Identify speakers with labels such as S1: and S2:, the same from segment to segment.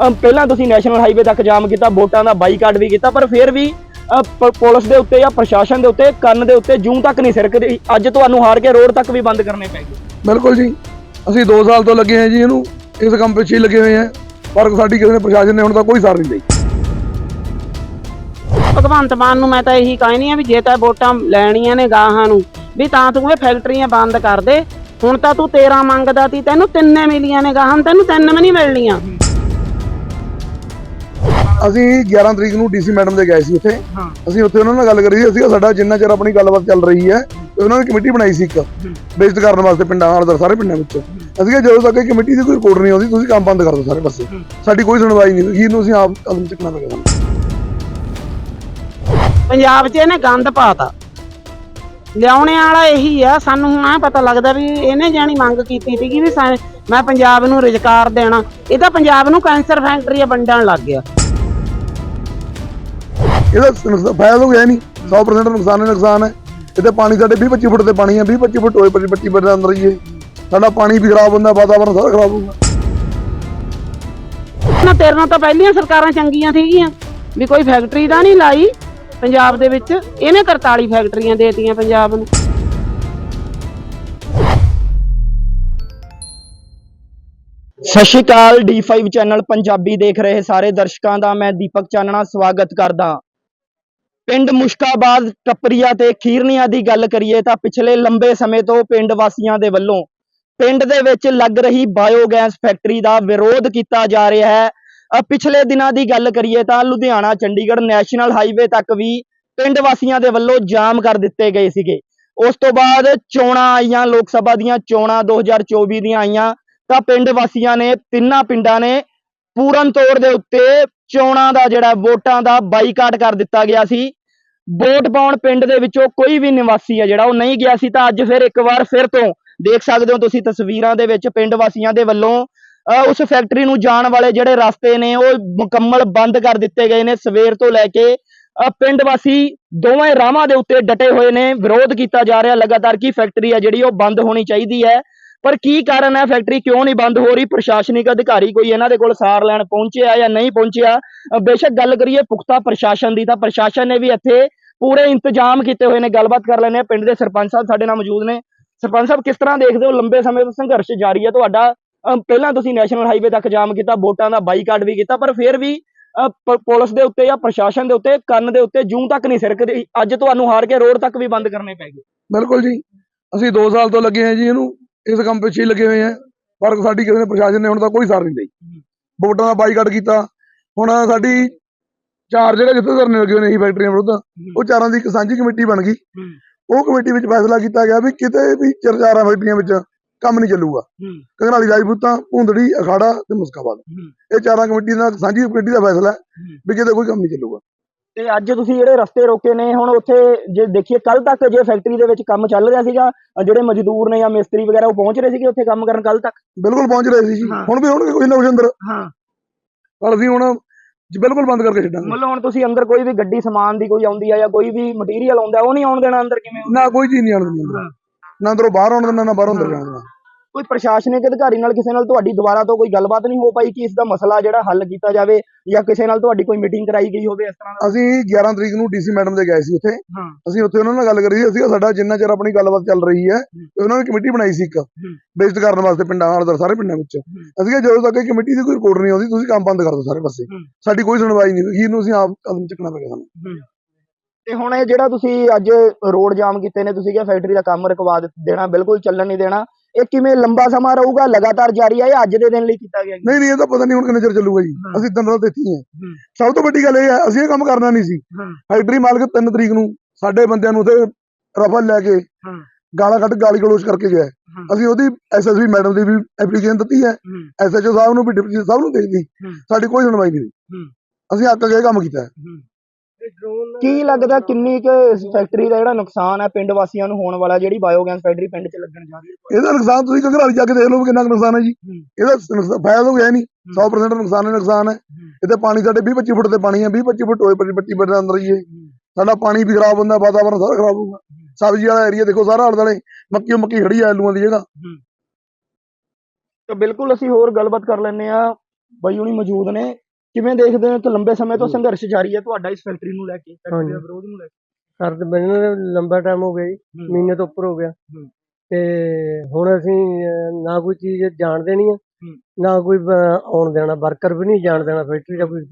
S1: ਪਹਿਲਾਂ ਤੁਸੀਂ national highway ਤੱਕ ਜਾਮ ਕੀਤਾ ਵੋਟਾਂ ਦਾ ਬਾਈਕਾਟ ਵੀ ਕੀਤਾ ਪਰ ਫਿਰ ਵੀ ਪੁਲਿਸ ਦੇ ਉੱਤੇ ਜਾਂ ਪ੍ਰਸ਼ਾਸਨ ਦੇ ਉੱਤੇ ਕੰਨ ਦੇ ਉੱਤੇ ਜੂੰ ਤੱਕ ਨਹੀਂ ਸਿਰਕਦੀ। ਅੱਜ ਤੁਹਾਨੂੰ ਹਾਰ ਕੇ ਰੋਡ ਤੱਕ ਵੀ ਬੰਦ ਕਰਨੇ ਪੈ ਗਏ।
S2: ਬਿਲਕੁਲ ਜੀ। ਅਸੀਂ 2 ਸਾਲ ਤੋਂ ਲੱਗੇ ਹਾਂ ਜੀ ਇਹਨੂੰ। ਇਸ ਕੰਮ ਪਿੱਛੇ ਹੀ ਲੱਗੇ ਹੋਏ ਹਾਂ। ਪਰ ਸਾਡੀ ਕਿਸੇ ਨੇ ਪ੍ਰਸ਼ਾਸਨ ਨੇ ਹੁਣ ਤੱਕ ਕੋਈ ਸਾਰ ਨਹੀਂ ਲਈ।
S3: ਭਗਵੰਤ ਮਾਨ ਨੂੰ ਮੈਂ ਤਾਂ ਇਹੀ ਕਹਿਣੀ ਆ ਵੀ ਜੇ ਤਾਂ ਵੋਟਾਂ ਲੈਣੀਆਂ ਨੇ ਗਾਹਾਂ ਨੂੰ ਵੀ ਤਾਂ ਤੂੰ ਇਹ ਫੈਕਟਰੀਆਂ ਬੰਦ ਕਰ ਦੇ। ਹੁਣ ਤਾਂ ਤੂੰ 13 ਮੰਗਦਾ ਤੀ ਤੈਨੂੰ ਤਿੰਨੇ ਮਿਲੀਆਂ ਨੇ ਗਾਹਾਂ ਤੈਨੂੰ ਤਿੰਨ ਵੀ ਨਹੀਂ ਮਿਲਣੀਆਂ।
S2: ਅਸੀਂ 11 ਤਰੀਕ ਨੂੰ ਡੀਸੀ ਮੈਡਮ ਦੇ ਗਏ ਸੀ ਉੱਥੇ। ਅਸੀਂ ਉੱਥੇ ਉਹਨਾਂ ਨਾਲ ਗੱਲ ਕਰੀ ਸੀ ਅਸੀਂ ਸਾਡਾ ਜਿੰਨਾ ਚਿਰ ਆਪਣੀ ਗੱਲਬਾਤ ਚੱਲ ਰਹੀ ਹੈ ਤੇ ਉਹਨਾਂ ਨੇ ਕਮੇਟੀ ਬਣਾਈ ਸੀ ਇੱਕ ਬੇਇੱਜ਼ਤ ਕਰਨ ਵਾਸਤੇ ਪਿੰਡਾਂ ਨਾਲ ਸਾਰੇ ਪਿੰਡਾਂ ਵਿੱਚ। ਅਸੀਂ ਕਿਹਾ ਜਦੋਂ ਤੱਕ ਇਹ ਕਮੇਟੀ ਦੀ ਕੋਈ ਰਿਪੋਰਟ ਨਹੀਂ ਆਉਂਦੀ ਤੁਸੀਂ ਕੰਮ ਬੰਦ ਕਰ ਦਿਓ ਸਾਰੇ ਪਾਸੇ। ਸਾਡੀ ਕੋਈ ਸੁਣਵਾਈ ਨਹੀਂ ਹੋਈ ਇਹਨੂੰ ਅਸੀਂ ਆਪ ਕਦਮ ਚੱਕਣਾ ਪਏਗਾ
S3: ਪੰਜਾਬ 'ਚ ਇਹਨੇ ਗੰਦ ਪਾਤਾ। ਲਿਆਉਣੇ ਵਾਲਾ ਇਹੀ ਆ ਸਾਨੂੰ ਹੁਣ ਆ ਪਤਾ ਲੱਗਦਾ ਵੀ ਇਹਨੇ ਜਾਣੀ ਮੰਗ ਕੀਤੀ ਸੀਗੀ ਵੀ ਸਾ- ਮੈਂ ਪੰਜਾਬ ਨੂੰ ਰੁਜ਼ਗਾਰ ਦੇਣਾ। ਇਹ ਤਾਂ ਪੰਜਾਬ ਨੂੰ ਕੈਂਸਰ ਫੈਕਟਰੀਆਂ ਵੰਡਣ ਲੱਗ ਗਿਆ।
S2: ਇਹਦਾ ਨੁਕਸਾਨ- ਫਾਇਦਾ ਤਾਂ ਕੋਈ ਹੈ ਨਹੀਂ। 100% ਨੁਕਸਾਨ ਹੀ ਨੁਕਸਾਨ ਹੈ। ਇੱਥੇ ਪਾਣੀ ਸਾਡੇ 20 25 ਫੁੱਟ ਤੇ ਪਾਣੀ ਹੈ 20 25 ਫੁੱਟ ਹੋਏ 25 25 ਫੁੱਟ ਦੇ ਅੰਦਰ ਹੀ ਸਾਡਾ ਪਾਣੀ ਵੀ ਖਰਾਬ ਹੁੰਦਾ ਵਾਤਾਵਰਨ ਸਾਰਾ ਖਰਾਬ ਹੋਊਗਾ
S3: ਨਾ ਤੇਰੇ ਨਾਲ ਤਾਂ ਪਹਿਲੀਆਂ ਸਰਕਾਰਾਂ ਚੰਗੀਆਂ ਸੀਗੀਆਂ। ਵੀ ਕੋਈ ਫੈਕਟਰੀ ਤਾਂ ਨਹੀਂ ਲਾਈ। ਪੰਜਾਬ ਦੇ ਵਿੱਚ ਇਹਨੇ 43 ਫੈਕਟਰੀਆਂ ਦੇਤੀਆਂ ਪੰਜਾਬ ਨੂੰ।
S1: ਸਤਿ ਸ਼੍ਰੀ ਅਕਾਲ D5 ਚੈਨਲ ਪੰਜਾਬੀ ਦੇਖ ਰਹੇ ਸਾਰੇ ਦਰਸ਼ਕਾਂ ਦਾ, ਮੈਂ ਦੀਪਕ ਚਾਨਣਾ, ਸਵਾਗਤ ਕਰਦਾ। ਪਿੰਡ ਮੁਸ਼ਕਾਬਾਦ, ਟੱਪਰੀਆ ਤੇ ਖੀਰਨੀਆਂ ਦੀ ਗੱਲ ਕਰੀਏ ਤਾਂ ਪਿਛਲੇ ਲੰਬੇ ਸਮੇਂ ਤੋਂ ਪਿੰਡ ਵਾਸੀਆਂ ਦੇ ਵੱਲੋਂ ਪਿੰਡ ਦੇ ਵਿੱਚ ਲੱਗ ਰਹੀ ਬਾਇਓਗੈਸ ਫੈਕਟਰੀ ਦਾ ਵਿਰੋਧ ਕੀਤਾ ਜਾ ਰਿਹਾ ਹੈ। ਪਿਛਲੇ ਦਿਨਾਂ ਦੀ ਗੱਲ ਕਰੀਏ ਤਾਂ ਲੁਧਿਆਣਾ, ਚੰਡੀਗੜ੍ਹ ਨੈਸ਼ਨਲ ਹਾਈਵੇ ਤੱਕ ਵੀ ਪਿੰਡ ਵਾਸੀਆਂ ਦੇ ਵੱਲੋਂ ਜਾਮ ਕਰ ਦਿੱਤੇ ਗਏ ਸੀਗੇ। ਉਸ ਤੋਂ ਬਾਅਦ ਚੋਣਾਂ ਆਈਆਂ, ਲੋਕ ਸਭਾ ਦੀਆਂ ਚੋਣਾਂ 2024 ਦੀਆਂ ਆਈਆਂ, ਤਾਂ ਪਿੰਡ ਵਾਸੀਆਂ ਨੇ ਤਿੰਨਾਂ ਪਿੰਡਾਂ ਨੇ ਪੂਰਨ ਤੌਰ ਦੇ ਉੱਤੇ ਚੋਣਾਂ ਦਾ ਜਿਹੜਾ ਵੋਟਾਂ ਦਾ ਬਾਈਕਾਟ ਕਰ ਦਿੱਤਾ ਗਿਆ ਸੀ। ਵੋਟ ਪਾਉਣ ਪਿੰਡ ਦੇ ਵਿੱਚੋਂ ਕੋਈ ਵੀ ਨਿਵਾਸੀ ਆ ਜਿਹੜਾ ਉਹ ਨਹੀਂ ਗਿਆ ਸੀ, ਤਾਂ ਅੱਜ ਫਿਰ ਇੱਕ ਵਾਰ ਫਿਰ ਤੋਂ ਦੇਖ ਸਕਦੇ ਹੋ ਤੁਸੀਂ ਤਸਵੀਰਾਂ ਦੇ ਵਿੱਚ ਪਿੰਡ ਵਾਸੀਆਂ ਦੇ ਵੱਲੋਂ ਉਸ ਫੈਕਟਰੀ ਨੂੰ ਜਾਣ ਵਾਲੇ ਜਿਹੜੇ ਰਸਤੇ ਨੇ, ਉਹ ਮੁਕੰਮਲ ਬੰਦ ਕਰ ਦਿੱਤੇ ਗਏ ਨੇ ਸਵੇਰ ਤੋਂ ਲੈ ਕੇ ਪਿੰਡ ਵਾਸੀ ਦੋਵੇਂ ਰਾਹਾਂ ਦੇ ਉੱਤੇ ਡਟੇ ਹੋਏ ਨੇ। ਵਿਰੋਧ ਕੀਤਾ ਜਾ ਰਿਹਾ, ਲਗਾਤਾਰ ਕਿ ਫੈਕਟਰੀ ਹੈ ਜਿਹੜੀ ਉਹ ਬੰਦ ਹੋਣੀ ਚਾਹੀਦੀ ਹੈ? ਪਰ ਕੀ ਕਾਰਨ ਹੈ? ਫੈਕਟਰੀ ਕਿਉਂ ਨਹੀਂ ਬੰਦ ਹੋ ਰਹੀ? ਪ੍ਰਸ਼ਾਸਨਿਕ ਅਧਿਕਾਰੀ ਕੋਈ ਇਹਨਾਂ ਦੇ ਕੋਲ ਸਾਰ ਲੈਣ ਪਹੁੰਚਿਆ ਜਾਂ ਨਹੀਂ ਪਹੁੰਚਿਆ? ਬੇਸ਼ੱਕ ਗੱਲ ਕਰੀਏ ਪੁਖਤਾ ਪ੍ਰਸ਼ਾਸਨ ਦੀ, ਤਾਂ ਪ੍ਰਸ਼ਾਸਨ ਨੇ ਵੀ ਇੱਥੇ ਪੂਰੇ ਇੰਤਜ਼ਾਮ ਕੀਤੇ ਹੋਏ ਨੇ। ਗੱਲਬਾਤ ਕਰ ਲੈਣੇ ਆ ਪਿੰਡ ਦੇ ਸਰਪੰਚ ਸਾਹਿਬ ਸਾਡੇ ਨਾਲ ਮੌਜੂਦ ਨੇ। ਸਰਪੰਚ ਸਾਹਿਬ, ਕਿਸ ਤਰ੍ਹਾਂ ਦੇਖਦੇ ਹੋ? ਲੰਬੇ ਸਮੇਂ ਤੋਂ ਸੰਘਰਸ਼ ਜਾਰੀ ਹੈ। ਤੁਹਾਡਾ ਪਹਿਲਾਂ ਤੁਸੀਂ ਨੈਸ਼ਨਲ ਹਾਈਵੇ ਤੱਕ ਜਾਮ ਕੀਤਾ ਵੋਟਾਂ ਦਾ ਬਾਈਕਾਟ ਵੀ ਕੀਤਾ ਪਰ ਫਿਰ ਵੀ ਪੁਲਿਸ ਦੇ ਉੱਤੇ ਜਾਂ ਪ੍ਰਸ਼ਾਸਨ ਦੇ ਉੱਤੇ ਕੰਨ ਦੇ ਉੱਤੇ ਜੂੰ ਤੱਕ ਨਹੀਂ ਸਿਰਕਦੀ। ਅੱਜ ਤੁਹਾਨੂੰ ਹਾਰ ਕੇ ਰੋਡ ਤੱਕ ਵੀ ਬੰਦ ਕਰਨੇ ਪੈ ਗਏ।
S2: ਬਿਲਕੁਲ ਜੀ। ਅਸੀਂ 2 ਸਾਲ ਤੋਂ ਲੱਗੇ ਹਾਂ ਜੀ ਇਹਨੂੰ ਇਸ ਕੰਮ ਪਿੱਛੇ ਲੱਗੇ ਹੋਏ ਹਾਂ। ਪਰ ਸਾਡੀ ਕਿਸੇ ਨੇ ਪ੍ਰਸ਼ਾਸਨ ਨੇ ਹੁਣ ਤੱਕ ਕੋਈ ਸਾਰ ਨਹੀਂ ਲਈ। ਵੋਟਾਂ ਦਾ ਬਾਈਕਾਟ ਕੀਤਾ। ਹੁਣ ਸਾਡੀ ਚਾਰ ਜਗ੍ਹਾ ਜਿੱਥੇ ਧਰਨੇ ਲੱਗੇ ਹੋਏ ਨੇ ਇਹ ਫੈਕਟਰੀਆਂ ਵਿਰੁੱਧ ਉਹ ਚਾਰਾਂ ਦੀ ਇੱਕ ਸਾਂਝੀ ਕਮੇਟੀ ਬਣ ਗਈ। ਉਹ ਕਮੇਟੀ ਵਿੱਚ ਫੈਸਲਾ ਕੀਤਾ ਗਿਆ ਵੀ ਕਿਤੇ ਵੀ ਚਰਚਾਰਾਂ ਫੈਕਟਰੀਆਂ ਵਿੱਚ ਕੰਮ ਨਹੀਂ ਚੱਲੂਗਾ। ਕੰਗਰਾਲੀ ਰਾਜਪੂਤਾਂ ਭੁੰਦੜੀ ਅਖਾੜਾ ਤੇ ਮੁਸਕਾਬਾਦ ਇਹ ਚਾਰਾਂ ਕਮੇਟੀ ਦਾ ਸਾਂਝੀ ਕਮੇਟੀ ਦਾ ਫੈਸਲਾ ਹੈ ਵੀ ਕਿਤੇ ਕੋਈ ਕੰਮ ਨਹੀਂ ਚੱਲੂਗਾ।
S1: ਤੇ ਅੱਜ ਤੁਸੀਂ ਜਿਹੜੇ ਰਸਤੇ ਰੋਕੇ ਨੇ ਹੁਣ ਉੱਥੇ ਜੇ ਦੇਖੀਏ ਕੱਲ ਤੱਕ ਜੇ ਫੈਕਟਰੀ ਦੇ ਵਿੱਚ ਕੰਮ ਚੱਲ ਰਿਹਾ ਸੀਗਾ ਜਿਹੜੇ ਮਜ਼ਦੂਰ ਨੇ ਜਾਂ ਮਿਸਤਰੀ ਵਗੈਰਾ ਉਹ ਪਹੁੰਚ ਰਹੇ ਸੀਗੇ ਉੱਥੇ ਕੰਮ ਕਰਨ ਕੱਲ ਤੱਕ?
S2: ਬਿਲਕੁਲ ਪਹੁੰਚ ਰਹੇ ਸੀ ਜੀ। ਹੁਣ ਵੀ ਹੋਣਗੇ ਕੋਈ ਨਾ ਕੁਛ ਅੰਦਰ।
S1: ਹਾਂ।
S2: ਪਰ ਅਸੀਂ ਹੁਣ ਜੀ ਬਿਲਕੁਲ ਬੰਦ ਕਰਕੇ ਛੱਡਾਂਗੇ।
S1: ਮਤਲਬ ਹੁਣ ਤੁਸੀਂ ਅੰਦਰ ਕੋਈ ਵੀ ਗੱਡੀ ਸਮਾਨ ਦੀ ਕੋਈ ਆਉਂਦੀ ਆ ਜਾਂ ਕੋਈ ਵੀ ਮਟੀਰੀਅਲ ਆਉਂਦਾ ਉਹ ਨਹੀਂ ਆਉਣ ਦੇਣਾ ਅੰਦਰ ਕਿਵੇਂ?
S2: ਨਾ ਕੋਈ ਚੀਜ਼ ਨਹੀਂ ਆਉਣ ਅੰਦਰ। ਨਾ ਅੰਦਰੋਂ ਬਾਹਰ ਆਉਣ ਦਿੰਦਾ ਨਾ ਬਾਹਰੋਂ ਅੰਦਰ ਜਾਣ ਦਿੰਦਾ।
S1: ਕੋਈ ਪ੍ਰਸ਼ਾਸਨਿਕ ਅਧਿਕਾਰੀ ਨਾਲ ਕਿਸੇ ਨਾਲ ਤੁਹਾਡੀ ਦੁਬਾਰਾ ਤੋਂ ਕੋਈ ਗੱਲਬਾਤ ਨਹੀਂ ਹੋ ਪਾਈ ਕਿ ਇਸ ਦਾ ਮਸਲਾ ਜਿਹੜਾ ਹੱਲ ਕੀਤਾ ਜਾਵੇ ਜਾਂ ਕਿਸੇ ਨਾਲ ਤੁਹਾਡੀ ਕੋਈ ਮੀਟਿੰਗ ਕਰਾਈ ਗਈ ਹੋਵੇ ਇਸ ਤਰ੍ਹਾਂ ਦਾ?
S2: ਅਸੀਂ 11 ਤਰੀਕ ਨੂੰ ਡੀਸੀ ਮੈਡਮ ਦੇ ਗਏ ਸੀ ਉੱਥੇ। ਅਸੀਂ ਉੱਥੇ ਉਹਨਾਂ ਨਾਲ ਗੱਲ ਕਰੀ ਸੀ ਅਸੀਂ ਸਾਡਾ ਜਿੰਨਾ ਚਿਰ ਆਪਣੀ ਗੱਲਬਾਤ ਚੱਲ ਰਹੀ ਹੈ ਉਹਨਾਂ ਨੇ ਕਮੇਟੀ ਬਣਾਈ ਸੀ ਇੱਕ ਬੇਇੱਜ਼ਤ ਕਰਨ ਵਾਸਤੇ ਪਿੰਡਾਂ ਨਾਲ ਸਾਰੇ ਪਿੰਡਾਂ ਵਿੱਚ। ਅਸੀਂ ਕਿਹਾ ਜਦੋਂ ਤੱਕ ਇਹ ਕਮੇਟੀ ਦੀ ਕੋਈ ਰਿਪੋਰਟ ਨਹੀਂ ਆਉਂਦੀ ਤੁਸੀਂ ਕੰਮ ਬੰਦ ਕਰ ਦਿਓ ਸਾਰੇ ਪਾਸੇ। ਸਾਡੀ ਕੋਈ ਸੁਣਵਾਈ ਨਹੀਂ ਹੋਈ ਇਹਨੂੰ ਅਸੀਂ ਆਪ ਕਦਮ ਚੱਕਣਾ ਪਏਗਾ ਸਾਨੂੰ।
S1: ਤੇ ਹੁਣ ਇਹ ਜਿਹੜਾ ਤੁਸੀਂ ਅੱਜ ਰੋਡ ਜਾਮ ਕੀਤੇ ਨੇ ਤੁਸੀਂ ਕਿਹਾ ਫੈਕਟਰੀ ਦਾ ਕੰਮ ਰੁਕਵਾ ਦਿੱਤ- ਦੇਣਾ ਬਿਲਕੁਲ ਚੱਲਣ ਨਹੀਂ ਦੇਣਾ ਇਹ ਕਿਵੇਂ ਲੰਬਾ ਸਮਾਂ ਰਹੂਗਾ ਲਗਾਤਾਰ ਜਾਰੀ ਹੈ ਇਹ ਅੱਜ ਦੇ ਦਿਨ ਲਈ ਕੀਤਾ ਗਿਆ
S2: ਨਹੀਂ ਨਹੀਂ ਇਹ ਤਾਂ ਪਤਾ ਨਹੀਂ ਹੁਣ ਕਿੰਨੇ ਚਿਰ ਚੱਲੂਗਾ ਜੀ। ਅਸੀਂ ਹੀ ਹਾਂ
S1: ਹੂੰ।
S2: ਸਭ ਤੋਂ ਵੱਡੀ ਗੱਲ ਇਹ ਹੈ ਅਸੀਂ ਇਹ ਕੰਮ ਕਰਨਾ ਨਹੀਂ ਸੀ। ਫੈਕਟਰੀ ਮਾਲਕ 3 ਤਰੀਕ ਨੂੰ ਸਾਡੇ ਬੰਦਿਆਂ ਨੂੰ ਉੱਥੇ ਰਫਲ ਲੈ ਕੇ। ਗਾਲਾਂ ਕੱਢ ਗਾਲੀ ਗਲੋਚ ਕਰਕੇ ਗਿਆ। ਅਸੀਂ ਉਹਦੀ ਐਸਐਸਪੀ ਮੈਡਮ ਦੀ ਵੀ ਐਪਲੀਕੇਸ਼ਨ ਦਿੱਤੀ ਹੈ। ਐਸਐਚਓ ਸਾਹਿਬ ਨੂੰ ਵੀ ਡਿਪਟੀ ਸਭ ਨੂੰ ਦੇਤੀ
S1: ਹੂੰ।
S2: ਸਾਡੀ ਕੋਈ ਸੁਣਵਾਈ ਨਹੀਂ। ਅਸੀਂ ਹੱਕ ਕੇ ਕੰਮ ਕੀਤਾ ਹੈ
S1: ਕੀ ਲੱਗਦਾ ਕਿੰਨੀ ਕੁ ਇਸ ਫੈਕਟਰੀ ਦਾ ਜਿਹੜਾ ਨੁਕਸਾਨ ਹੈ ਪਿੰਡ ਵਾਸੀਆਂ ਨੂੰ ਹੋਣ ਵਾਲਾ ਜਿਹੜੀ ਬਾਇਓਗੈਸ ਫੈਕਟਰੀ ਪਿੰਡ 'ਚ ਲੱਗਣ ਜਾ ਰਹੀ ਹੈ?
S2: ਇਹਦਾ ਨੁਕਸਾਨ ਤੁਸੀਂ ਘਗਰਾਲੀ ਜਾ ਕੇ ਦੇਖ ਲਓ ਕਿੰਨਾ ਨੁਕਸਾਨ ਹੈ ਜੀ। ਇਹਦਾ ਨੁਕਸਾਨ- ਫਾਇਦਾ ਤਾਂ ਕੋਈ ਹੈ ਨਹੀਂ। 100% ਨੁਕਸਾਨ ਹੀ ਨੁਕਸਾਨ ਹੈ। ਇੱਥੇ ਪਾਣੀ ਸਾਡੇ 20 25 ਫੁੱਟ ਤੇ ਪਾਣੀ ਹੈ 20 25 ਫੁੱਟ ਹੋਏ 25 ਫੁੱਟ ਦੇ ਅੰਦਰ ਹੀ ਹੈ। ਸਾਡਾ ਪਾਣੀ ਵੀ ਖਰਾਬ ਹੁੰਦਾ ਵਾਤਾਵਰਨ ਸਾਰਾ ਖਰਾਬ ਹੋਊਗਾ। ਸਬਜ਼ੀ ਵਾਲਾ ਏਰੀਆ ਦੇਖੋ ਸਾਰਾ ਆਲੇ ਦੁਆਲੇ ਮੱਕੀ ਮੱਕੀ ਖੜੀ ਆ ਆਲੂਆਂ ਦੀ ਜਗ੍ਹਾ।
S1: ਤਾਂ ਬਿਲਕੁਲ ਅਸੀਂ ਹੋਰ ਗੱਲਬਾਤ ਕਰ ਲੈਂਦੇ ਆ ਬਾਈ ਹੁਣੀ ਮੌਜੂਦ ਨੇ ਕਿਵੇਂ ਦੇਖਦੇ ਹੋ ਕਿ ਲੰਬੇ ਸਮੇਂ ਤੋਂ ਸੰਘਰਸ਼ ਜਾਰੀ ਹੈ ਤੁਹਾਡਾ ਇਸ ਫੈਕਟਰੀ ਨੂੰ ਲੈ ਕੇ ਫੈਕਟਰੀ ਦੇ। ਵਿਰੋਧ ਨੂੰ ਲੈ ਕੇ?
S4: ਕਰਦੇ ਮੈਨੂੰ ਨਾ ਲੰਬਾ ਟਾਈਮ ਹੋ ਗਿਆ ਜੀ
S1: ਹੂੰ।
S4: ਮਹੀਨੇ ਤੋਂ ਉੱਪਰ ਹੋ ਗਿਆ।
S1: ਹੂੰ।
S4: ਤੇ ਹੁਣ ਅਸੀਂ ਅਹ, ਨਾ ਕੋਈ ਚੀਜ਼ ਜਾਣ ਦੇਣੀ ਆ। ਨਾ ਕੋਈ ਅਹ, ਆਉਣ ਦੇਣਾ ਵਰਕਰ ਵੀ ਨਹੀਂ ਜਾਣ ਦੇਣਾ ਫੈਕਟਰੀ ਦਾ ਕੋਈ।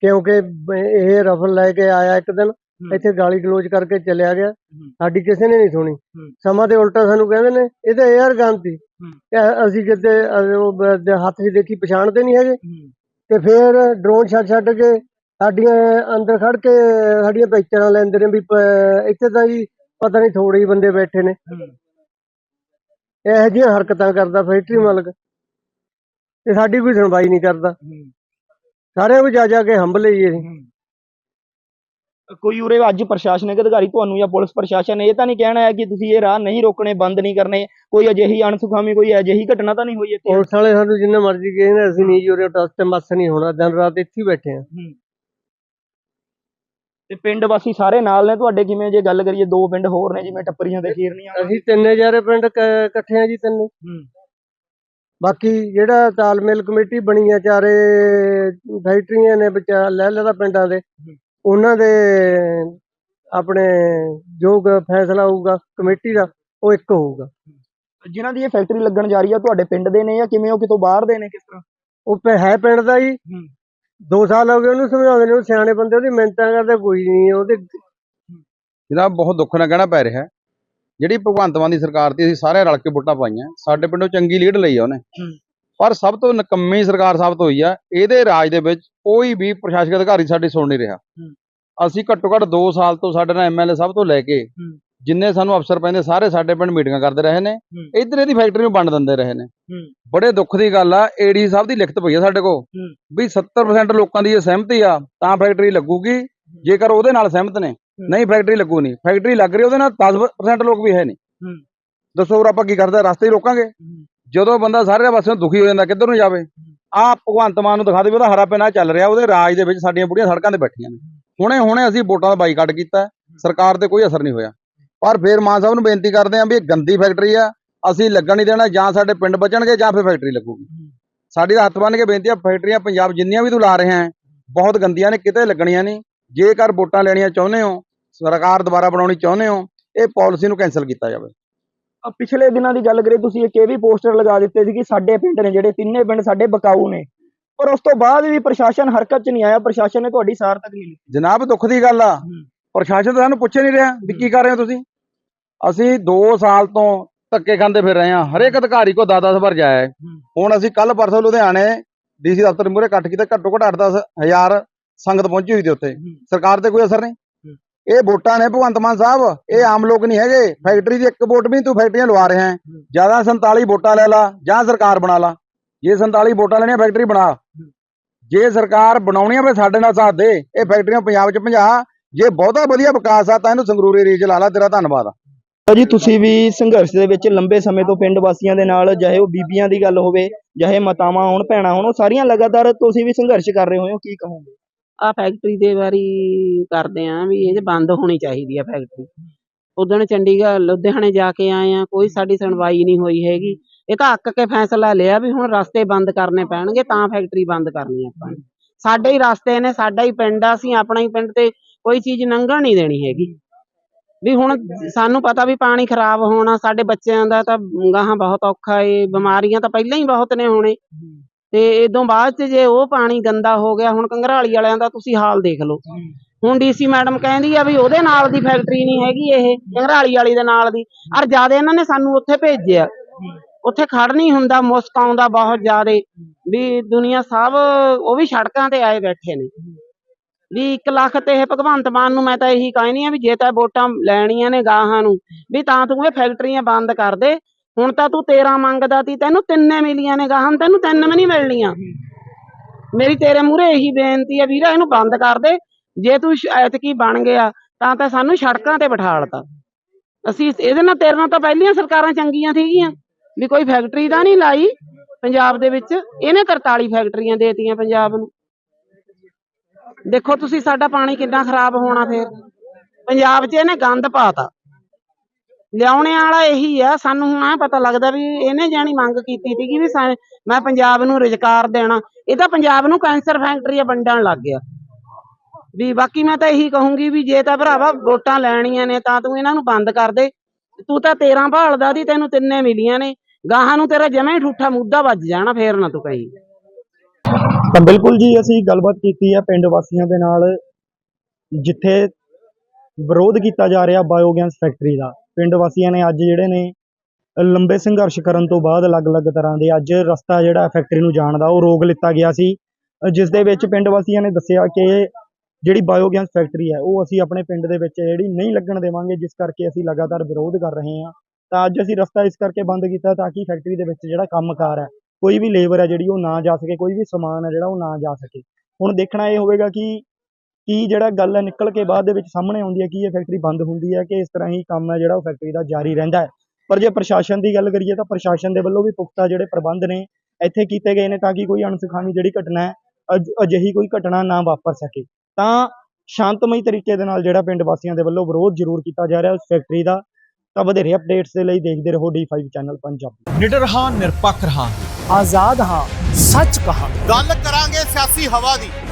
S4: ਕਿਉਂਕਿ ਬ- ਇਹ ਰਫਲ ਲੈ ਕੇ ਆਇਆ ਇੱਕ ਦਿਨ ਇੱਥੇ ਗਾਲੀ ਗਲੋਚ ਕਰਕੇ ਚਲਿਆ ਗਿਆ। ਸਾਡੀ ਕਿਸੇ ਨੇ ਨਹੀਂ ਸੁਣੀ। ਸਮਾਂ ਤੇ ਉਲਟਾ ਸਾਨੂੰ ਕਹਿੰਦੇ ਨੇ ਇਹ ਤਾਂ 에ਅਰ ਗਨ ਸੀ ਇਹ ਅਸੀਂ ਕਿਤੇ ਅਹ, ਉਹ ਬ- ਦੇ ਹੱਥ 'ਚ ਦੇਖੀ ਪਛਾਣਦੇ ਨਹੀਂ ਹੈਗੇ। ਤੇ ਫਿਰ ਡਰੋਨ ਛੱਡ ਛੱਡ ਕੇ ਸਾਡੀਆਂ ਅੰਦਰ ਖੜ ਕੇ ਸਾਡੀਆਂ ਪਿਕਚਰਾਂ ਲੈਂਦੇ ਨੇ ਵੀ ਇੱਥੇ ਤਾਂ ਜੀ ਪਤਾ ਨਹੀਂ ਥੋੜੇ ਹੀ ਬੰਦੇ ਬੈਠੇ ਨੇ। ਇਹੋ ਜਿਹੀਆਂ ਹਰਕਤਾਂ ਕਰਦਾ ਫੈਕਟਰੀ ਮਾਲਕ। ਤੇ ਸਾਡੀ ਕੋਈ ਸੁਣਵਾਈ ਨਹੀਂ ਕਰਦਾ। ਸਾਰਿਆਂ ਨੂੰ ਜਾ ਜਾ ਕੇ ਹੰਬ ਲਈਏ। ਅਸੀਂ
S1: ਕੋਈ ਉਰੇ ਅੱਜ ਪ੍ਰਸ਼ਾਸਨਿਕ ਅਧਿਕਾਰੀ ਤੁਹਾਨੂੰ ਜਾਂ ਪੁਲਿਸ ਪ੍ਰਸ਼ਾਸਨ ਇਹ ਤਾਂ ਨਹੀਂ ਕਹਿਣਾ ਹੈ ਕਿ ਤੁਸੀਂ ਇਹ ਰਾਹ ਨਹੀਂ ਰੋਕਣੇ ਬੰਦ ਨਹੀਂ ਕਰਨੇ ਕੋਈ ਅਜਿਹੀ ਅਣਸੁਖਾਵੀ ਕੋਈ ਅਜਿਹੀ ਘਟਨਾ ਤਾਂ ਨਹੀਂ ਹੋਈ ਇੱਥੇ?
S4: ਪੁਲਿਸ ਵਾਲੇ ਸਾਨੂੰ ਜਿੰਨਾ ਮਰਜ਼ੀ ਕਹੇ ਨੇ ਅਸੀਂ ਨਹੀਂ ਜੀ ਉਰੇ ਟਸ ਤੇ ਮੱਸ ਨਹੀਂ ਹੋਣਾ ਦਿਨ ਰਾਤ ਇੱਥੇ ਹੀ ਬੈਠੇ ਆ।
S1: ਤੇ ਪਿੰਡ ਵਾਸੀ ਸਾਰੇ ਨਾਲ ਨੇ ਤੁਹਾਡੇ ਕਿਵੇਂ ਜੇ ਗੱਲ ਕਰੀਏ ਦੋ ਪਿੰਡ ਹੋਰ ਨੇ ਜਿਵੇਂ ਟੱਪਰੀਆਂ ਤੇ ਖੀਰਨੀਆਂ
S4: ਅਸੀਂ ਤਿੰਨੇ ਜਾਰੇ ਪਿੰਡ ਇਕੱਠੇ ਆ ਜੀ ਤਿੰਨੇ। ਬਾਕੀ ਜਿਹੜਾ ਤਾਲਮੇਲ ਕਮੇਟੀ ਬਣੀ ਆ ਚਾਰੇ ਫੈਕਟਰੀਆਂ ਨੇ ਵਿਚਾਰ ਲੈ ਲੈਦਾ ਪਿੰਡਾਂ ਦੇ। ਉਹਨਾਂ ਦੇ ਆਪਣੇ ਜੋ ਗ- ਫੈਸਲਾ ਹੋਊਗਾ ਕਮੇਟੀ ਦਾ ਉਹ ਇੱਕ ਹੋਊਗਾ।
S1: ਜਿਨ੍ਹਾਂ ਦੀ ਇਹ ਫੈਕਟਰੀ ਲੱਗਣ ਜਾ ਰਹੀ ਆ ਤੁਹਾਡੇ ਪਿੰਡ ਦੇ ਨੇ ਜਾਂ ਕਿਵੇਂ? ਉਹ ਕਿਤੋਂ ਬਾਹਰ ਦੇ ਨੇ ਕਿਸ ਤਰ੍ਹਾਂ?
S4: ਉਹ ਪ- ਹੈ ਪਿੰਡ ਦਾ ਜੀ। ਦੋ ਸਾਲ ਹੋ ਗਏ ਉਹਨੂੰ ਸਮਝਾਉਂਦੇ ਨੇ ਉਹ ਸਿਆਣੇ ਬੰਦੇ ਉਹਦੀ ਮਿਹਨਤਾਂ ਕਰਦੇ ਕੋਈ ਨਹੀਂ ਉਹਦੇ
S5: ਇਹਦਾ ਬਹੁਤ ਦੁੱਖ ਨਾਲ ਕਹਿਣਾ ਪੈ ਰਿਹਾ ਹੈ। ਜਿਹੜੀ ਭਗਵੰਤ ਮਾਨ ਦੀ ਸਰਕਾਰ ਤੇ ਅਸੀਂ ਸਾਰੇ ਰਲ ਕੇ ਵੋਟਾਂ ਪਾਈਆਂ। ਸਾਡੇ ਪਿੰਡੋਂ ਚੰਗੀ ਲੀਡ ਲਈ ਆ ਉਹਨੇ। ਪਰ ਸਭ ਤੋਂ ਨਕੰਮੀ ਸਰਕਾਰ ਸਾਬਤ ਹੋਈ ਆ ਇਹਦੇ ਰਾਜ ਦੇ ਵਿੱਚ ਕੋਈ ਵੀ ਪ੍ਰਸ਼ਾਸਕ ਅਧਿਕਾਰੀ ਸਾਡੀ ਸੁਣ ਨਹੀਂ ਰਿਹਾ। ਅਸੀਂ ਘੱਟੋ ਘੱਟ 2 ਸਾਲ ਤੋਂ ਸਾਡੇ ਨਾਲ ਐਮਐਲਏ ਸਭ ਤੋਂ ਲੈ ਕੇ ਜਿੰਨੇ ਸਾਨੂੰ ਅਫਸਰ ਪੈਂਦੇ ਸਾਰੇ ਸਾਡੇ ਪਿੰਡ ਮੀਟਿੰਗਾਂ ਕਰਦੇ ਰਹੇ ਨੇ। ਇੱਧਰ ਇਹਦੀ ਫੈਕਟਰੀ ਨੂੰ ਵੰਡ ਦਿੰਦੇ ਰਹੇ ਨੇ। ਬੜੇ ਦੁੱਖ ਦੀ ਗੱਲ ਆ ਏਡੀ ਸਾਹਿਬ ਦੀ ਲਿਖਤ ਪਈ ਆ ਸਾਡੇ ਕੋਲ ਵੀ 70% ਲੋਕਾਂ ਦੀ ਇਹ ਸਹਿਮਤੀ ਆ ਤਾਂ ਫੈਕਟਰੀ ਲੱਗੂਗੀ ਜੇਕਰ ਉਹਦੇ ਨਾਲ ਸਹਿਮਤ ਨੇ। ਨਹੀਂ ਫੈਕਟਰੀ ਲੱਗੂ ਨਹੀਂ। ਫੈਕਟਰੀ ਲੱਗ ਰਹੀ ਉਹਦੇ ਨਾਲ 10% ਲੋਕ ਵੀ ਹੈ ਨਹੀਂ। ਦੱਸੋ ਹੋਰ ਆਪਾਂ ਕੀ ਕਰਦੇ ਰਸਤੇ ਹੀ ਰੋਕਾਂਗੇ? ਜਦੋਂ ਬੰਦਾ ਸਾਰੇ ਪਾਸਿਓਂ ਦੁਖੀ ਹੋ ਜਾਂਦਾ, ਕਿੱਧਰ ਨੂੰ ਜਾਵੇ? ਆ ਭਗਵੰਤ ਮਾਨ ਨੂੰ ਦਿਖਾ ਦੇਵੇ ਉਹਦਾ ਹਰਾ ਪੈਨਾ ਚੱਲ ਰਿਹਾ, ਉਹਦੇ ਰਾਜ ਦੇ ਵਿੱਚ ਸਾਡੀਆਂ ਬੁੜੀਆਂ ਸੜਕਾਂ ਤੇ ਬੈਠੀਆਂ ਨੇ। ਹੁਣੇ ਹੁਣੇ ਅਸੀਂ ਵੋਟਾਂ ਦਾ ਬਾਈਕਾਟ ਕੀਤਾ, ਸਰਕਾਰ ਤੇ ਕੋਈ ਅਸਰ ਨਹੀਂ ਹੋਇਆ। ਪਰ ਫਿਰ ਮਾਨ ਸਾਹਿਬ ਨੂੰ ਬੇਨਤੀ ਕਰਦੇ ਆਂ ਵੀ ਇਹ ਗੰਦੀ ਫੈਕਟਰੀ ਆ, ਅਸੀਂ ਲੱਗਣ ਨਹੀਂ ਦੇਣਾ, ਜਾਂ ਸਾਡੇ ਪਿੰਡ ਬਚਣਗੇ ਜਾਂ ਫਿਰ ਫੈਕਟਰੀ ਲੱਗੂਗੀ। ਸਾਡੀ ਤਾਂ ਹੱਥ ਬੰਨ ਕੇ ਬੇਨਤੀ ਆ, ਫੈਕਟਰੀਆਂ ਪੰਜਾਬ ਜਿੰਨੀਆਂ ਵੀ ਤੂੰ ਲਾ ਰਿਹਾ ਹੈ, ਬਹੁਤ ਗੰਦੀਆਂ ਨੇ, ਕਿਤੇ ਲੱਗਣੀਆਂ ਨਹੀਂ। ਜੇਕਰ ਵੋਟਾਂ ਲੈਣੀਆਂ ਚਾਹੁੰਦੇ ਹੋ, ਸਰਕਾਰ ਦੁਬਾਰਾ ਬਣਾਉਣੀ ਚਾਹੁੰਦੇ ਹੋ, ਇਹ ਪਾਲਿਸੀ ਨੂੰ ਕੈਨਸਲ ਕੀਤਾ ਜਾਵੇ।
S1: ਪਿਛਲੇ ਦਿਨਾਂ ਦੀ ਗੱਲ ਕਰੀਏ ਤੁਸੀਂ ਇੱਕ ਇਹ ਵੀ ਪੋਸਟਰ ਲਗਾ ਦਿੱਤੇ ਸੀ ਕਿ ਸਾਡੇ ਪਿੰਡ ਨੇ ਜਿਹੜੇ ਤਿੰਨੇ ਪਿੰਡ ਸਾਡੇ ਬਕਾਊ ਨੇ। ਪਰ ਉਸ ਤੋਂ ਬਾਅਦ ਵੀ ਪ੍ਰਸ਼ਾਸਨ ਹਰਕਤ 'ਚ ਨਹੀਂ ਆਇਆ ਪ੍ਰਸ਼ਾਸਨ ਨੇ ਤੁਹਾਡੀ ਸਾਰ ਤੱਕ ਨਹੀਂ ਲਈ
S5: ਜਨਾਬ ਦੁੱਖ ਦੀ ਗੱਲ ਆ। ਪ੍ਰਸ਼ਾਸਨ ਤਾਂ ਸਾਨੂੰ ਪੁੱਛ ਨਹੀਂ ਰਿਹਾ ਵੀ ਕੀ ਕਰ ਰਹੇ ਹੋ ਤੁਸੀਂ? ਅਸੀਂ 2 ਸਾਲ ਤੋਂ ਧੱਕੇ ਖਾਂਦੇ ਫਿਰ ਰਹੇ ਹਾਂ। ਹਰੇਕ ਅਧਿਕਾਰੀ ਕੋ 10-10 ਵਾਰ ਜਾਇਆ ਹੈ। ਹੁਣ ਅਸੀਂ ਕੱਲ ਪਰਸੋਂ ਲੁਧਿਆਣੇ ਡੀਸੀ ਦਫ਼ਤਰ ਮੂਹਰੇ ਇਕੱਠ ਕੀਤਾ ਘੱਟੋ ਘੱਟ 8-10 ਹਜ਼ਾਰ ਸੰਗਤ ਪਹੁੰਚੀ ਹੋਈ ਤੇ ਉੱਥੇ। ਸਰਕਾਰ ਤੇ ਕੋਈ ਅਸਰ ਨਹੀਂ। ਇਹ ਵੋਟਾਂ ਨੇ ਭਗਵੰਤ ਮਾਨ ਸਾਹਿਬ ਇਹ ਆਮ ਲੋਕ ਨਹੀਂ ਹੈਗੇ। ਫੈਕਟਰੀ ਦੀ ਇੱਕ ਵੋਟ ਵੀ ਤੂੰ ਫੈਕਟਰੀਆਂ ਲਵਾ ਰਿਹਾ ਹੈ। ਜ਼ਿਆਦਾ 47 ਵੋਟਾਂ ਲੈ ਲਾ ਜਾਂ ਸਰਕਾਰ ਬਣਾ ਲਾ। ਜੇ 47 ਵੋਟਾਂ ਲੈਣੀਆਂ ਫੈਕਟਰੀ ਬਣਾ। ਜੇ ਸਰਕਾਰ ਬਣਾਉਣੀਆਂ ਫਿਰ ਸਾਡੇ ਨਾਲ ਸਾਥ ਦੇ। ਇਹ ਫੈਕਟਰੀਆਂ ਪੰਜਾਬ 'ਚ 50 ਜੇ ਬਹੁਤਾ ਵਧੀਆ ਵਿਕਾਸ ਆ ਤਾਂ ਇਹਨੂੰ ਸੰਗਰੂਰ ਏਰੀਆ 'ਚ ਲਾ ਲਾ। ਤੇਰਾ ਧੰਨਵਾਦ ਆ।
S1: ਜੀ ਤੁਸੀਂ ਵੀ ਸੰਘਰਸ਼ ਦੇ ਵਿੱਚ ਲੰਬੇ ਸਮੇਂ ਤੋਂ ਪਿੰਡ ਵਾਸੀਆਂ ਦੇ ਨਾਲ ਚਾਹੇ ਉਹ ਬੀਬੀਆਂ ਦੀ ਗੱਲ ਹੋਵੇ ਚਾਹੇ ਮਾਤਾਵਾਂ ਹੋਣ ਭੈਣਾਂ ਹੋਣ ਉਹ ਸਾਰੀਆਂ ਲਗਾਤਾਰ ਤੁਸੀਂ ਵੀ ਸੰਘਰਸ਼ ਕਰ ਰਹੇ ਹੋ। ਕੀ ਕਹੋਗੇ?
S3: ਆ ਫੈਕਟਰੀ ਦੇ ਬਾਰੇ ਕਰਦੇ ਆ ਵੀ ਇਹ ਬੰਦ ਹੋਣੀ ਚਾਹੀਦੀ ਆ ਫੈਕਟਰੀ ਉਦਣ ਚੰਡੀਗੜ੍ਹ, ਲੁਧਿਆਣੇ ਜਾ ਕੇ ਆਏ ਆ, ਕੋਈ ਸਾਡੀ ਸੁਣਵਾਈ ਨਹੀਂ ਹੋਈ ਹੈਗੀ। ਇਹ ਤਾਂ ਅੱਕ ਕੇ ਫੈਸਲਾ ਲਿਆ ਵੀ ਹੁਣ ਰਸਤੇ ਬੰਦ ਕਰਨੇ ਪੈਣਗੇ, ਤਾਂ ਫੈਕਟਰੀ ਬੰਦ ਕਰਨੀ ਆਪਾਂ ਨੇ। ਸਾਡੇ ਹੀ ਰਸਤੇ ਨੇ, ਸਾਡਾ ਹੀ ਪਿੰਡ ਆ, ਅਸੀਂ ਆਪਣਾ ਹੀ ਪਿੰਡ ਤੇ ਕੋਈ ਚੀਜ਼ ਲੰਘਣ ਨਹੀਂ ਦੇਣੀ ਹੈਗੀ। ਵੀ ਹੁਣ ਸਾਨੂੰ ਪਤਾ ਵੀ ਪਾਣੀ ਖਰਾਬ ਹੋਣਾ, ਸਾਡੇ ਬੱਚਿਆਂ ਦਾ ਤਾਂ ਗਾਹਾਂ ਬਹੁਤ ਔਖਾ ਏ, ਬਿਮਾਰੀਆਂ ਤਾਂ ਪਹਿਲਾਂ ਹੀ ਬਹੁਤ ਨੇ ਹੋਣੇ। ਤੇ ਇਦੋਂ ਬਾਅਦ ਚ ਜੇ ਉਹ ਪਾਣੀ ਗੰਦਾ ਹੋ ਗਿਆ, ਹੁਣ ਕੰਗਰਾਲੀ ਵਾਲਿਆਂ ਦਾ ਤੁਸੀਂ ਹਾਲ ਦੇਖ ਲਓ। ਹੁਣ ਡੀਸੀ ਮੈਡਮ ਕਹਿੰਦੀ ਆ ਵੀ ਉਹਦੇ ਨਾਲ ਦੀ ਫੈਕਟਰੀ ਨਹੀਂ ਹੈਗੀ ਇਹ, ਕੰਗਰਾਲੀ ਵਾਲੀ ਦੇ ਨਾਲ ਦੀ। ਔਰ ਜ਼ਿਆਦਾ ਇਹਨਾਂ ਨੇ ਸਾਨੂੰ ਉੱਥੇ ਭੇਜਿਆ। ਉੱਥੇ ਖੜ ਨਹੀਂ ਹੁੰਦਾ, ਮੁਸਕ ਆਉਂਦਾ ਬਹੁਤ ਜ਼ਿਆਦਾ। ਵੀ ਦੁਨੀਆ ਸਭ, ਉਹ ਵੀ ਸੜਕਾਂ ਤੇ ਆਏ ਬੈਠੇ ਨੇ। ਵੀ 1 ਲੱਖ ਤੇ ਇਹ ਭਗਵੰਤ ਮਾਨ ਨੂੰ ਮੈਂ ਤਾਂ ਇਹੀ ਕਹਿੰਦੀ ਆ ਵੀ ਜੇ ਤਾਂ ਵੋਟਾਂ ਲੈਣੀਆਂ ਨੇ ਗਾਹਾਂ ਨੂੰ, ਵੀ ਤਾਂ ਤੂੰ ਇਹ ਫੈਕਟਰੀਆਂ ਬੰਦ ਕਰ ਦੇ। ਹੁਣ ਤਾਂ ਤੂੰ 13 ਮੰਗਦਾ ਤੀ, ਤੈਨੂੰ ਤਿੰਨੇ ਮਿਲੀਆਂ ਨੇ ਗਾਹਾਂ ਨੂੰ ਤੈਨੂੰ ਤਿੰਨ ਵੀ ਨਹੀਂ ਮਿਲਣੀਆਂ। ਮੇਰੀ ਤੇਰੇ ਮੂਹਰੇ ਇਹੀ ਬੇਨਤੀ ਆ ਵੀਰਾ, ਇਹਨੂੰ ਬੰਦ ਕਰ ਦੇ। ਜੇ ਤੂੰ ਐਤਕੀ ਬਣ ਗਿਆ, ਤਾਂ ਤਾਂ ਸਾਨੂੰ ਸੜਕਾਂ ਤੇ ਬਿਠਾਲਤਾ ਅਸੀਂ ਇਹਦੇ ਨਾਲ ਤੇਰੇ ਨਾਲ ਤਾਂ ਪਹਿਲੀਆਂ ਸਰਕਾਰਾਂ ਚੰਗੀਆਂ ਸੀਗੀਆਂ ਵੀ ਕੋਈ ਫੈਕਟਰੀ ਦਾ ਨਹੀਂ ਲਾਈ ਪੰਜਾਬ ਦੇ ਵਿੱਚ। ਇਹਨੇ 43 ਫੈਕਟਰੀਆਂ ਦੇਤੀਆਂ ਪੰਜਾਬ ਨੂੰ। ਦੇਖੋ ਤੁਸੀਂ ਸਾਡਾ ਪਾਣੀ ਕਿੰਨਾ ਖਰਾਬ ਹੋਣਾ ਫੇਰ। ਪੰਜਾਬ 'ਚ ਇਹਨੇ ਗੰਦ ਪਾਤਾ। ਲਿਆਉਣੇ ਵਾਲਾ ਇਹੀ ਆ, ਸਾਨੂੰ ਹੁਣ ਆ ਪਤਾ ਲੱਗਦਾ ਵੀ ਇਹਨੇ ਜਾਣੀ ਮੰਗ ਕੀਤੀ ਸੀਗੀ ਵੀ ਸਾ- ਮੈਂ ਪੰਜਾਬ ਨੂੰ ਰੁਜ਼ਗਾਰ ਦੇਣਾ। ਇਹ ਤਾਂ ਪੰਜਾਬ ਨੂੰ ਕੈਂਸਰ ਫੈਕਟਰੀ ਵੰਡਣ ਲੱਗ ਗਿਆ। ਵੀ ਬਾਕੀ ਮੈਂ ਤਾਂ ਇਹੀ ਕਹੂੰਗੀ ਵੀ ਜੇ ਤਾਂ ਭਰਾਵਾ ਵੋਟਾਂ ਲੈਣੀਆਂ ਨੇ ਤਾਂ ਤੂੰ ਇਹਨਾਂ ਨੂੰ ਬੰਦ ਕਰ ਦੇ। ਤੂੰ ਤਾਂ 13 ਭਾਲਦਾ ਦੀ ਤੈਨੂੰ ਤਿੰਨੇ ਮਿਲੀਆਂ ਨੇ। ਗਾਹਾਂ ਨੂੰ ਤੇਰਾ ਜਮੇ ਹੀ ਠੂਠਾ ਮੁੱਦਾ ਵੱਜ ਜਾਣਾ, ਫੇਰ ਨਾ ਤੂੰ ਕਹੀ।
S1: ਤਾਂ ਬਿਲਕੁਲ ਜੀ, ਅਸੀਂ ਗੱਲਬਾਤ ਕੀਤੀ ਹੈ ਪਿੰਡ ਵਾਸੀਆਂ ਦੇ ਨਾਲ, ਜਿੱਥੇ ਵਿਰੋਧ ਕੀਤਾ ਜਾ ਰਿਹਾ ਬਾਇਓਗੈਸ ਫੈਕਟਰੀ ਦਾ। ਪਿੰਡ ਵਾਸੀਆਂ ਨੇ ਅੱਜ ਜਿਹੜੇ ਨੇ ਲੰਬੇ ਸੰਘਰਸ਼ ਕਰਨ ਤੋਂ ਬਾਅਦ ਅਲੱਗ-ਅਲੱਗ ਤਰ੍ਹਾਂ ਦੇ ਅੱਜ ਰਸਤਾ ਜਿਹੜਾ ਫੈਕਟਰੀ ਨੂੰ ਜਾਣ ਦਾ ਉਹ ਰੋਕ ਲਿੱਤਾ ਗਿਆ ਸੀ। ਜਿਸ ਦੇ ਵਿੱਚ ਪਿੰਡ ਵਾਸੀਆਂ ਨੇ ਦੱਸਿਆ ਕਿ ਜਿਹੜੀ ਬਾਇਓਗੈਸ ਫੈਕਟਰੀ ਹੈ, ਉਹ ਅਸੀਂ ਆਪਣੇ ਪਿੰਡ ਦੇ ਵਿੱਚ ਜਿਹੜੀ ਨਹੀਂ ਲੱਗਣ ਦੇਵਾਂਗੇ, ਜਿਸ ਕਰਕੇ ਅਸੀਂ ਲਗਾਤਾਰ ਵਿਰੋਧ ਕਰ ਰਹੇ ਹਾਂ। ਤਾਂ ਅੱਜ ਅਸੀਂ ਰਸਤਾ ਇਸ ਕਰਕੇ ਬੰਦ ਕੀਤਾ ਤਾਂ ਕਿ ਫੈਕਟਰੀ ਦੇ ਵਿੱਚ ਜਿਹੜਾ ਕੰਮਕਾਰ ਹੈ, ਕੋਈ ਵੀ ਲੇਬਰ ਹੈ ਜਿਹੜੀ ਉਹ ਨਾ ਜਾ ਸਕੇ, ਕੋਈ ਵੀ ਸਮਾਨ ਹੈ ਜਿਹੜਾ ਉਹ ਨਾ ਜਾ ਸਕੇ। ਹੁਣ ਦੇਖਣਾ ਇਹ ਹੋਵੇਗਾ ਕਿ ਕੀ ਜਿਹੜਾ ਗੱਲ ਹੈ ਨਿਕਲ ਕੇ ਬਾਅਦ ਦੇ ਵਿੱਚ ਸਾਹਮਣੇ ਆਉਂਦੀ ਹੈ ਕਿ ਇਹ ਫੈਕਟਰੀ ਬੰਦ ਹੁੰਦੀ ਹੈ ਕਿ ਇਸ ਤਰ੍ਹਾਂ ਹੀ ਕੰਮ ਹੈ ਜਿਹੜਾ ਉਹ ਫੈਕਟਰੀ ਦਾ ਜਾਰੀ ਰਹਿੰਦਾ ਹੈ? ਪਰ ਜੇ ਪ੍ਰਸ਼ਾਸਨ ਦੀ ਗੱਲ ਕਰੀਏ ਤਾਂ ਪ੍ਰਸ਼ਾਸਨ ਦੇ ਵੱਲੋਂ ਵੀ ਪੁਖਤਾ ਜਿਹੜੇ ਪ੍ਰਬੰਧ ਨੇ ਇੱਥੇ ਕੀਤੇ ਗਏ ਨੇ ਤਾਂ ਕਿ ਕੋਈ ਅਣਸੁਖਾਵੀ ਜਿਹੜੀ ਘਟਨਾ ਹੈ ਅਜ- ਅਜਿਹੀ ਕੋਈ ਘਟਨਾ ਨਾ ਵਾਪਰ ਸਕੇ। ਤਾਂ ਸ਼ਾਂਤਮਈ ਤਰੀਕੇ ਦੇ ਨਾਲ ਜਿਹੜਾ ਪਿੰਡ ਵਾਸੀਆਂ ਦੇ ਵੱਲੋਂ ਵਿਰੋਧ ਜ਼ਰੂਰ ਕੀਤਾ ਜਾ ਰਿਹਾ ਉਸ ਫੈਕਟਰੀ ਦਾ। ਤਾਂ ਵਧੇਰੇ ਅਪਡੇਟਸ ਦੇ ਲਈ ਦੇਖਦੇ ਰਹੋ D5 ਚੈਨਲ ਪੰਜਾਬੀ।
S6: ਨਿਡਰ ਹਾਂ ਨਿਰਪੱਖ ਰਹਾਂਗੇ। ਆਜ਼ਾਦ ਹਾਂ ਸੱਚ ਕਹਾਂਗੇ।
S7: ਗੱਲ ਕਰਾਂਗੇ ਸਿਆਸੀ ਹਵਾ ਦੀ।